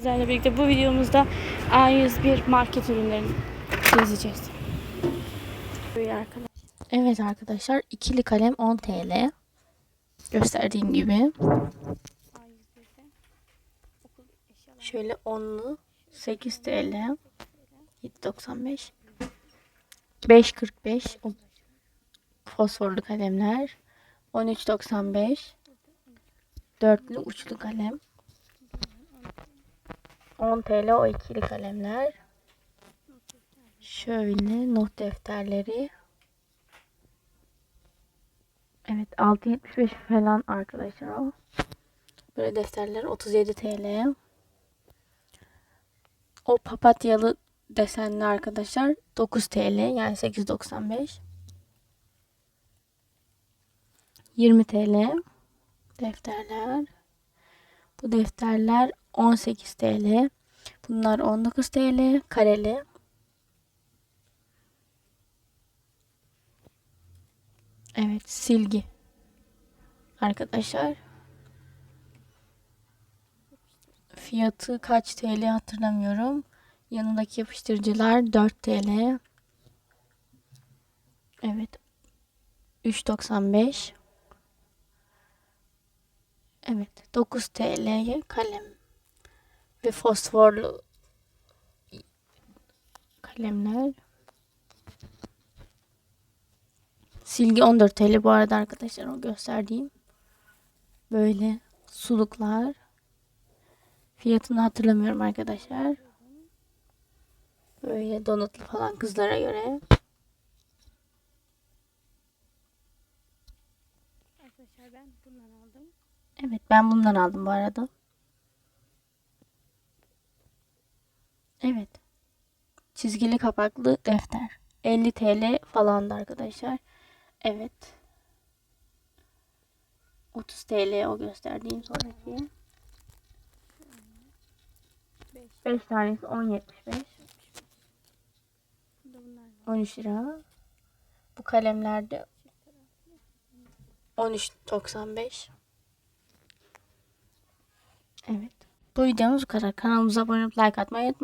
Sizlerle birlikte bu videomuzda A101 market ürünlerini gezeceğiz. Böyle arkadaşlar. Evet arkadaşlar ikili kalem 10 TL. Gösterdiğim gibi. A101'de okul eşyaları Şöyle 10'lu 8 TL. 7.95. 5.45 o fosforlu kalemler. 13.95. Dörtlü uçlu kalem. 10 TL o ikili kalemler. Şöyle not defterleri. Evet 6.75 falan arkadaşlar. Böyle defterler 37 TL. O papatyalı desenli arkadaşlar 9 TL yani 8.95. 20 TL defterler. Bu defterler 18 TL. Bunlar 19 TL kareli. Evet silgi. Arkadaşlar fiyatı kaç TL hatırlamıyorum. Yanındaki yapıştırıcılar 4 TL. Evet. 3.95. Evet. 9 TL'ye kalem ve fosforlu kalemler. Silgi 14 TL bu arada arkadaşlar o gösterdiğim. Böyle suluklar. Fiyatını hatırlamıyorum arkadaşlar. Böyle donatlı falan kızlara göre. Arkadaşlar ben bundan aldım. Evet ben bundan aldım bu arada. Evet. Çizgili kapaklı defter. 50 TL falandı arkadaşlar. Evet. 30 TL o gösterdiğim sonraki. 5 tanesi 10.75. Burada bunlar var. 13 lira. Bu kalemlerde 13.95. Evet. Bu videomuz bu kadar. Kanalımıza abone olup like atmayı unutmayın.